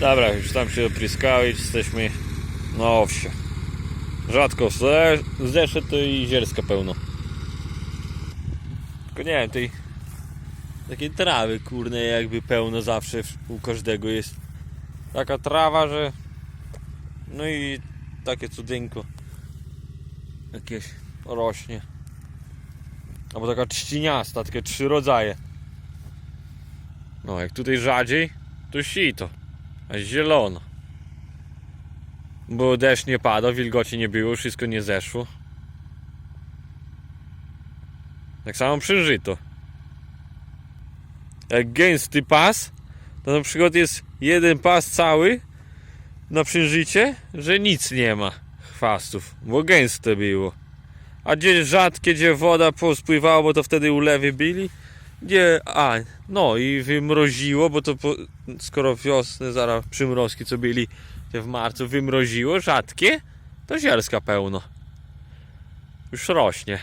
Dobra, już tam się opryskały, jesteśmy na owsie. Rzadko to i zielska pełno. Tylko nie wiem, tej takiej trawy kurne jakby pełno zawsze u każdego jest. Taka trawa, że no i takie cudeńko jakieś rośnie. Albo taka trzciniasta, takie trzy rodzaje. No, jak tutaj rzadziej, to sito, zielono. Bo deszcz nie padał, wilgoci nie było, wszystko nie zeszło. Tak samo przeżyto. Jak gęsty pas, to na przykład jest jeden pas cały na przężycie, że nic nie ma chwastów, bo gęste było. A gdzie rzadkie, gdzie woda pospływała, bo to wtedy ulewy byli, gdzie, a, no i wymroziło, bo to po, skoro wiosny, zaraz przymrozki co byli w marcu wymroziło, rzadkie, to zielska pełno. Już rośnie.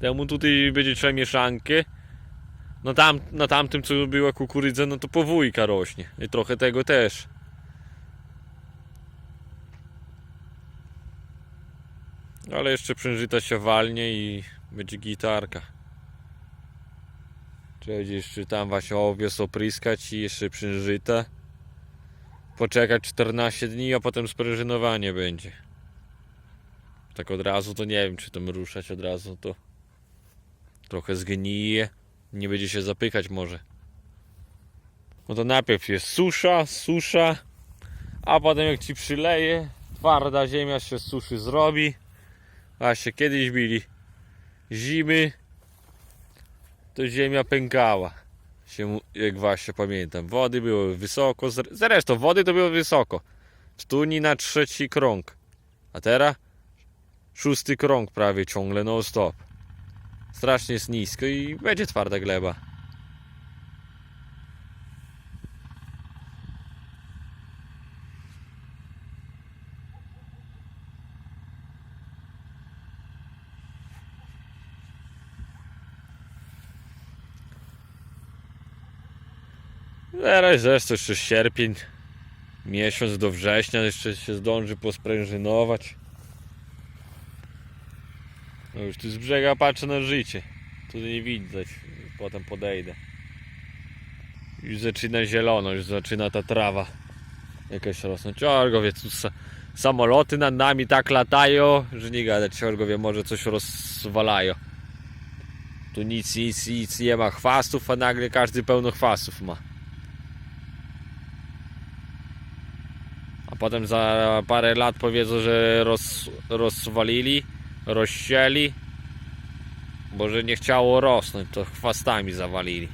Temu tutaj będzie trzeba mieszankę. No tam, na tamtym co była kukurydza, no to powójka rośnie. I trochę tego też. Ale jeszcze przężyta się walnie i będzie gitarka. Trzeba jeszcze tam właśnie owies opryskać i jeszcze przężyta. Poczekać 14 dni, a potem sprężynowanie będzie. Tak od razu to nie wiem, czy tam ruszać od razu to trochę zgnije. Nie będzie się zapykać może. No to najpierw jest susza, susza, a potem jak ci przyleje, twarda ziemia się z suszy zrobi. Właśnie kiedyś byli zimy, to ziemia pękała. Się, jak właśnie pamiętam. Wody było wysoko, zre- zresztą wody to było wysoko. W studni na trzeci krąg. A teraz szósty krąg prawie ciągle non stop. Strasznie jest nisko i będzie twarda gleba. Teraz zresztą jeszcze sierpień, miesiąc do września, jeszcze się zdąży posprężynować. No już tu z brzega patrzę na życie. Tu nie widać, potem podejdę. Już zaczyna zielono, już zaczyna ta trawa jakaś rosnąć. Orgowie, tu sa samoloty nad nami tak latają, że nie gadać, Orgowie może coś rozwalają. Tu nic, nic, nic nie ma chwastów, a nagle każdy pełno chwastów ma. A potem za parę lat powiedzą, że roz, rozwalili, rozsieli, bo że nie chciało rosnąć, to chwastami zawalili.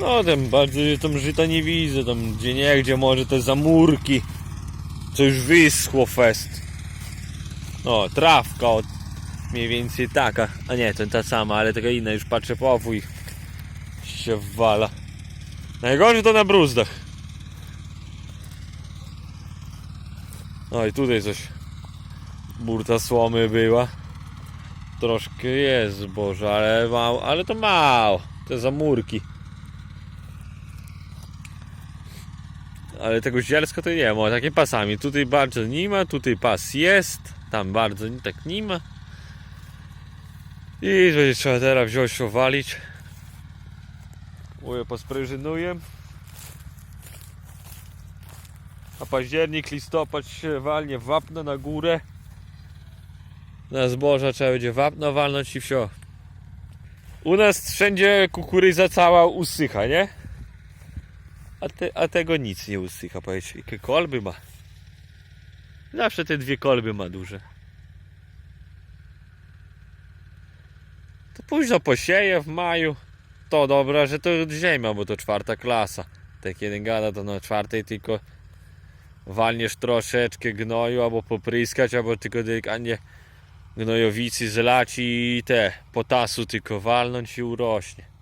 No tam bardzo tam żyta nie widzę, tam gdzie nie, gdzie może te zamurki, co już wyschło fest. No, trawka od mniej więcej taka, a nie, to ta sama, ale taka inna, już patrzę po i się wala. Najgorzej to na bruzdach. No i tutaj coś burta słomy była. Troszkę jest boże, ale mało, ale to mało. Te zamurki. Ale tego zielska to nie ma, takie pasami. Tutaj bardzo nie ma, tutaj pas jest, tam bardzo nie- tak nie ma. I będzie trzeba teraz wziąć owalić. Uje posprężynuję. A październik, listopad się walnie wapno na górę. Na zboża trzeba będzie wapno walnąć i wsio. U nas wszędzie kukurydza cała usycha, nie? A, te, a tego nic nie usycha, powiedz. Jakie kolby ma. Zawsze te dwie kolby ma duże. To późno posieje w maju. to dobra, że to ziemia, bo to czwarta klasa. Tak jeden gada, to na czwartej tylko walniesz troszeczkę gnoju, albo popryskać, albo tylko delikatnie gnojowicy zlać i te potasu tylko walnąć i urośnie.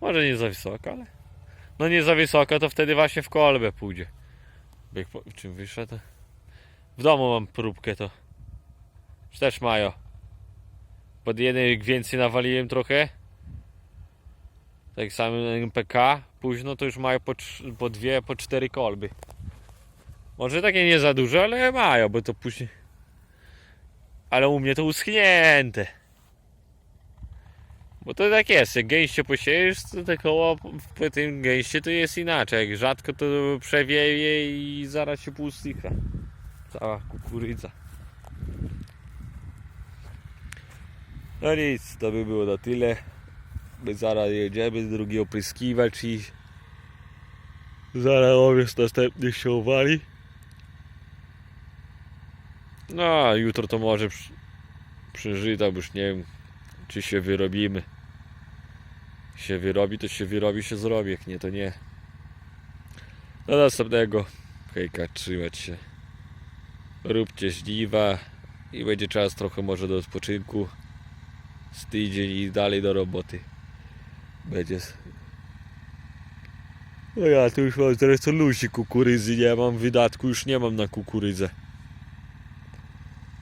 Może nie za wysoko, ale... No nie za wysoko, to wtedy właśnie w kolbę pójdzie. Bieg po... Czym wyszedł? W domu mam próbkę to. Czy też mają. Pod jeden więcej nawaliłem trochę. Tak samo MPK. Późno to już mają po, po dwie, po cztery kolby. Może takie nie za duże, ale mają, bo to później. Ale u mnie to uschnięte. Bo to tak jest, jak gęście posiejesz, to te koło po tym gęście to jest inaczej. Jak rzadko to przewieje i zaraz się pustycha. Cała kukurydza. No nic, to by było na tyle. My zaraz jedziemy, drugi opryskiwacz i zaraz owiec następny się uwali. No, jutro to może przy, bo już nie wiem, czy się wyrobimy. Się wyrobi, to się wyrobi, się zrobi, jak nie, to nie. Do następnego. Hejka, trzymać się. Róbcie żniwa i będzie czas trochę może do odpoczynku. Z tydzień i dalej do roboty. Będzie. No ja tu już mam to luzi kukurydzy, nie mam wydatku, już nie mam na kukurydzę.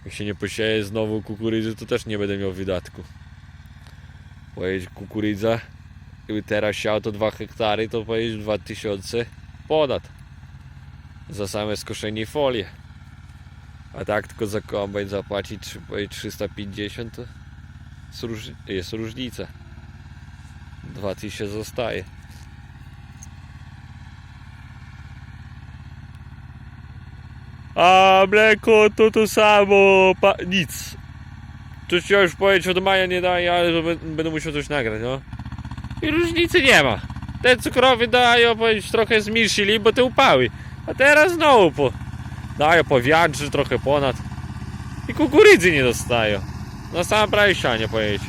Jak się nie posieje znowu kukurydzy, to też nie będę miał wydatku. Pojeść kukurydza, gdyby teraz siał to 2 hektary, to pojeść 2000 ponad. Za same skoszenie i folię. A tak tylko za kombajn zapłacić trzy- pojeść 350 to jest różnica. 2000 zostaje. A mleko to to samo, pa, nic. Coś ja już powiedzieć od maja nie daje, ale będę musiał coś nagrać, no. I różnicy nie ma. Te cukrowie dają, powiedzieć, trochę zmniejszyli, bo te upały. A teraz znowu po, dają po wiatrze trochę ponad. I kukurydzy nie dostają. Na samym prawie ścianie pojeść.